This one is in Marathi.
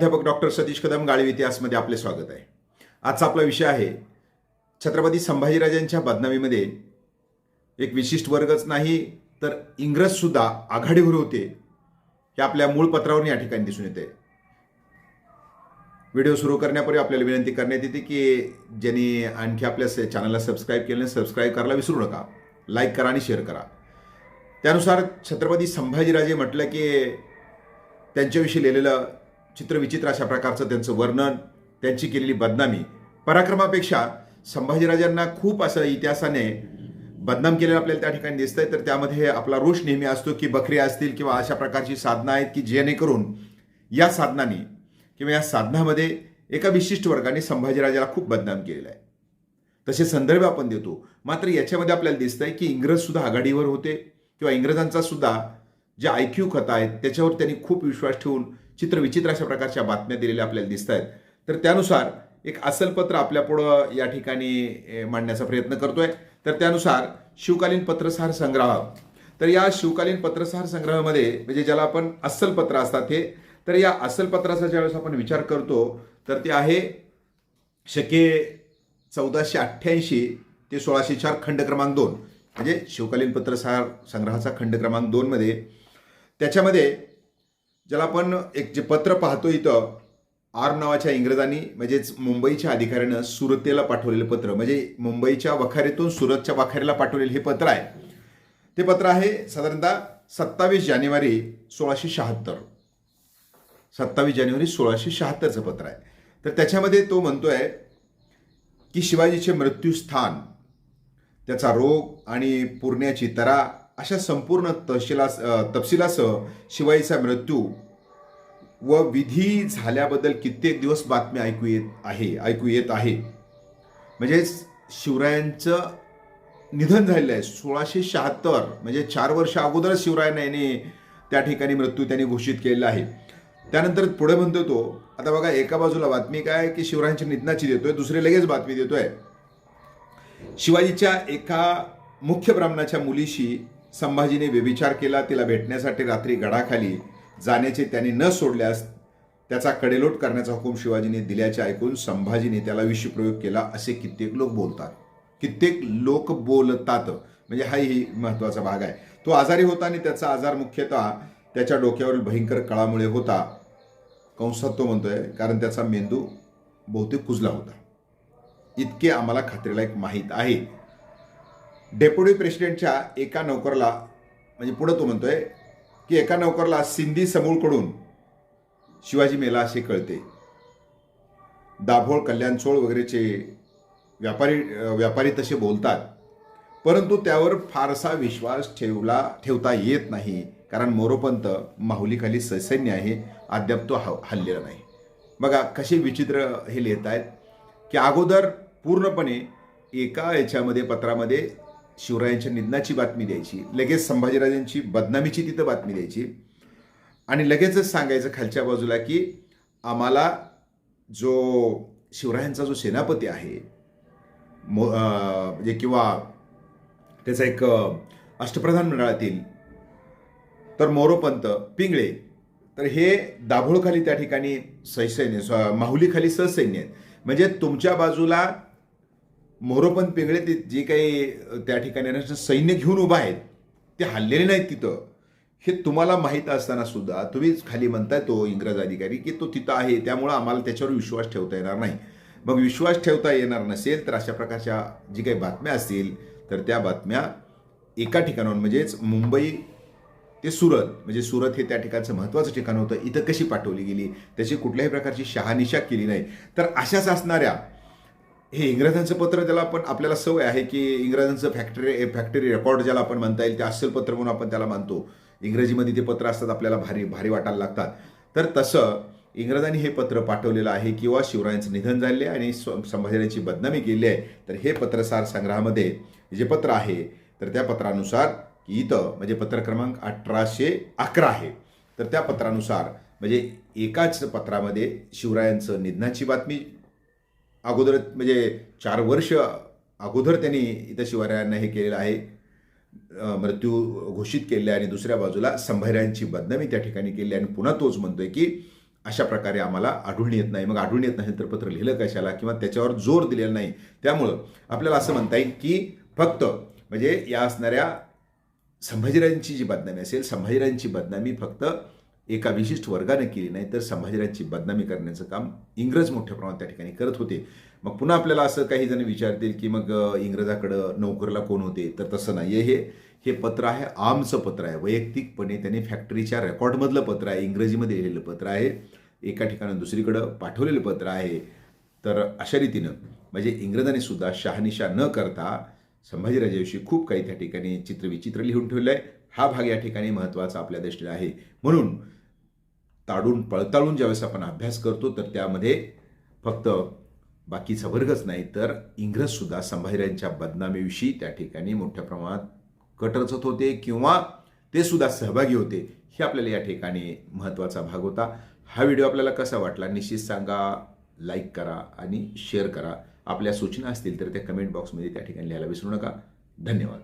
प्राध्यापक डॉक्टर सतीश कदम गाळीव इतिहासमध्ये आपले स्वागत आहे. आजचा आपला विषय आहे छत्रपती संभाजीराजांच्या बदनामीमध्ये एक विशिष्ट वर्गच नाही तर इंग्रजसुद्धा आघाडीवर होते हे आपल्या मूळ पत्रावरून या ठिकाणी दिसून येते. व्हिडिओ सुरू करण्यापूर्वी आपल्याला विनंती करण्यात येते की ज्यांनी आणखी आपल्या चॅनलला सबस्क्राईब केलं नाही सबस्क्राईब करायला विसरू नका. लाईक करा आणि शेअर करा. त्यानुसार छत्रपती संभाजीराजे म्हटलं की त्यांच्याविषयी लिहिलेलं चित्रविचित्र अशा प्रकारचं त्यांचं वर्णन त्यांची केलेली बदनामी. पराक्रमापेक्षा संभाजीराजांना खूप असं इतिहासाने बदनाम केलेलं आपल्याला त्या ठिकाणी दिसतंय. तर त्यामध्ये आपला रोष नेहमी असतो की बकरी असतील किंवा अशा प्रकारची साधना आहेत की जेणेकरून या साधनांनी किंवा या साधनामध्ये एका विशिष्ट वर्गाने संभाजीराजाला खूप बदनाम केलेला आहे. तसे संदर्भ आपण देतो. मात्र याच्यामध्ये आपल्याला दिसतंय की इंग्रज सुद्धा आघाडीवर होते किंवा इंग्रजांचा सुद्धा जे आय क्यू कथा आहेत त्याच्यावर त्यांनी खूप विश्वास ठेवून चित्रविचित्र अशा प्रकारच्या बातम्या दिलेल्या आपल्याला दिसत आहेत तर त्यानुसार एक असल पत्र आपल्यापुढं या ठिकाणी मांडण्याचा प्रयत्न करतोय. तर त्यानुसार शिवकालीन पत्रसार संग्रह. तर या शिवकालीन पत्रसार संग्रहामध्ये म्हणजे ज्याला आपण अस्सल पत्र असतात हे तर या अस्सल पत्राचा ज्यावेळेस आपण विचार करतो तर ते आहे शके चौदाशे अठ्ठ्याऐंशी ते सोळाशे चार खंड क्रमांक दोन. म्हणजे शिवकालीन पत्रसार संग्रहाचा खंड क्रमांक दोनमध्ये त्याच्यामध्ये ज्याला आपण एक जे पत्र पाहतो इथं आर नावाच्या इंग्रजांनी म्हणजेच मुंबईच्या अधिकाऱ्यानं सुरतेला पाठवलेलं पत्र. म्हणजे मुंबईच्या वखारीतून सुरतच्या वखारीला पाठवलेलं हे पत्र आहे. ते पत्र आहे साधारणतः सत्तावीस जानेवारी सोळाशे शहात्तर. सत्तावीस जानेवारी सोळाशे शहात्तरचं पत्र आहे. तर त्याच्यामध्ये तो म्हणतोय की शिवाजीचे मृत्यूस्थान त्याचा रोग आणि पुरण्याची तरा अशा संपूर्ण तहशिला तपशिलासह शिवाईचा मृत्यू व विधी झाल्याबद्दल कित्येक दिवस बातमी ऐकू येत आहे ऐकू येत आहे. म्हणजेच शिवरायांचं निधन झालेलं आहे. सोळाशे शहात्तर म्हणजे चार वर्ष अगोदरच शिवरायांना याने त्या ठिकाणी मृत्यू त्यांनी घोषित केलेला आहे. त्यानंतर पुढे म्हणतो तो आता बघा एका बाजूला बातमी काय की शिवरायांच्या निधनाची देतोय दुसरी लगेच बातमी देतोय. शिवाजीच्या एका मुख्य ब्राह्मणाच्या मुलीशी संभाजीने व्यभिचार केला तिला भेटण्यासाठी रात्री गडाखाली जाण्याचे त्याने न सोडल्यास त्याचा कडेलोट करण्याचा हुकूम शिवाजीने दिल्याचे ऐकून संभाजीने त्याला विषप्रयोग केला असे कित्येक लोक बोलतात. कित्येक लोक बोलतात. म्हणजे हाही महत्त्वाचा भाग आहे. तो आजारी होता आणि त्याचा आजार मुख्यतः त्याच्या डोक्यावरील भयंकर कळामुळे होता. कंसात तो म्हणतोय कारण त्याचा मेंदू बहुतेक कुजला होता. इतके आम्हाला खात्रीला एक माहीत आहे. डेप्युटी प्रेसिडेंटच्या एका नोकरला म्हणजे पुढं तो म्हणतोय की एका नोकरला सिंधी समूळकडून शिवाजी मेला असे कळते. दाभोळ कल्याणचोळ वगैरेचे व्यापारी व्यापारी तसे बोलतात. परंतु त्यावर फारसा विश्वास ठेवला ठेवता येत नाही कारण मोरोपंत माहुलीखाली ससैन्य आहे अद्याप तो ह हल्लेला नाही. बघा कसे विचित्र हे लिहित आहेत की अगोदर पूर्णपणे एका याच्यामध्ये पत्रामध्ये शिवरायांच्या निधनाची बातमी द्यायची लगेच संभाजीराजांची बदनामीची तिथं बातमी द्यायची आणि लगेचच सांगायचं खालच्या बाजूला की आम्हाला जो शिवरायांचा जो सेनापती आहे मो म्हणजे किंवा त्याचा एक अष्टप्रधान मंडळातील तर मोरोपंत पिंगळे तर हे दाभोळखाली त्या ठिकाणी सहसैन्य स- माहुलीखाली सहसैन्य आहेत. म्हणजे तुमच्या बाजूला मोरोपंत पिंगळे ते जे काही त्या ठिकाणी सैन्य घेऊन उभा आहेत ते हल्लेले नाहीत तिथं. हे तुम्हाला माहीत असताना सुद्धा तुम्हीच खाली म्हणताय तो इंग्रज अधिकारी की तो तिथं आहे त्यामुळं आम्हाला त्याच्यावर विश्वास ठेवता येणार नाही. मग विश्वास ठेवता येणार नसेल तर अशा प्रकारच्या जी काही बातम्या असतील तर त्या बातम्या एका ठिकाणाहून म्हणजेच मुंबई ते सुरत म्हणजे सुरत हे त्या ठिकाणचं महत्त्वाचं ठिकाण होतं इथं कशी पाठवली गेली त्याची कुठल्याही प्रकारची शहानिशा केली नाही. तर अशाच असणाऱ्या हे इंग्रजांचं पत्र त्याला आपण आपल्याला सवय आहे की इंग्रजांचं फॅक्टरी फॅक्टरी रेकॉर्ड ज्याला आपण म्हणता येईल ते अस्सल पत्र म्हणून आपण त्याला मानतो. इंग्रजीमध्ये ते पत्र असतात आपल्याला भारी भारी वाटायला लागतात. तर तसं इंग्रजांनी हे पत्र पाठवलेलं आहे किंवा शिवरायांचं निधन झाले आणि स्व- संभाजीरायांची बदनामी केली आहे. तर हे पत्रसार संग्रहामध्ये जे पत्र आहे तर त्या पत्रानुसार की इथं म्हणजे पत्र क्रमांक अठराशे अकरा आहे. तर त्या पत्रानुसार म्हणजे एकाच पत्रामध्ये शिवरायांचं निधनाची बातमी अगोदर म्हणजे चार वर्ष अगोदर त्यांनी इथं शिवरायांना हे केलेलं आहे. मृत्यू घोषित केले आणि दुसऱ्या बाजूला संभाजीरायांची बदनामी त्या ठिकाणी केली आणि पुन्हा तोच म्हणतोय की अशा प्रकारे आम्हाला आढळून येत नाही. मग आढळून येत नाही तर पत्र लिहिलं कशाला किंवा त्याच्यावर जोर दिलेला नाही. त्यामुळं आपल्याला असं म्हणता येईल की फक्त म्हणजे या असणाऱ्या संभाजीराजांची जी बदनामी असेल संभाजीराजांची बदनामी फक्त एका विशिष्ट वर्गाने केली नाही तर संभाजीराजांची बदनामी करण्याचं काम इंग्रज मोठ्या प्रमाणात त्या ठिकाणी करत होते. मग पुन्हा आपल्याला असं काही जण विचारतील की मग इंग्रजाकडं नोकरीला कोण होते? तर तसं नाही हे हे पत्र आहे आमचं पत्र आहे. वैयक्तिकपणे त्याने फॅक्टरीच्या रेकॉर्डमधलं पत्र आहे. इंग्रजीमध्ये लिहिलेलं पत्र आहे. एका ठिकाणी दुसरीकडं पाठवलेलं पत्र आहे. तर अशा रीतीनं म्हणजे इंग्रजांनी सुद्धा शहानिशा न करता संभाजीराजाविषयी खूप काही त्या ठिकाणी चित्रविचित्र लिहून ठेवलं आहे हा भाग या ठिकाणी महत्त्वाचा आपल्या दृष्टीला आहे. म्हणून ताडून पळताळून ज्यावेळेस आपण अभ्यास करतो तर त्यामध्ये फक्त बाकीचा वर्गच नाही तर इंग्रजसुद्धा संभाजीराजांच्या बदनामीविषयी त्या ठिकाणी मोठ्या प्रमाणात कट रचत होते किंवा ते सुद्धा सहभागी होते हे आपल्याला या ठिकाणी महत्त्वाचा भाग होता. हा व्हिडिओ आपल्याला कसा वाटला निश्चित सांगा लाईक करा आणि शेअर करा. आपल्या सूचना असतील तर त्या कमेंट बॉक्समध्ये त्या ठिकाणी लिहायला विसरू नका. धन्यवाद.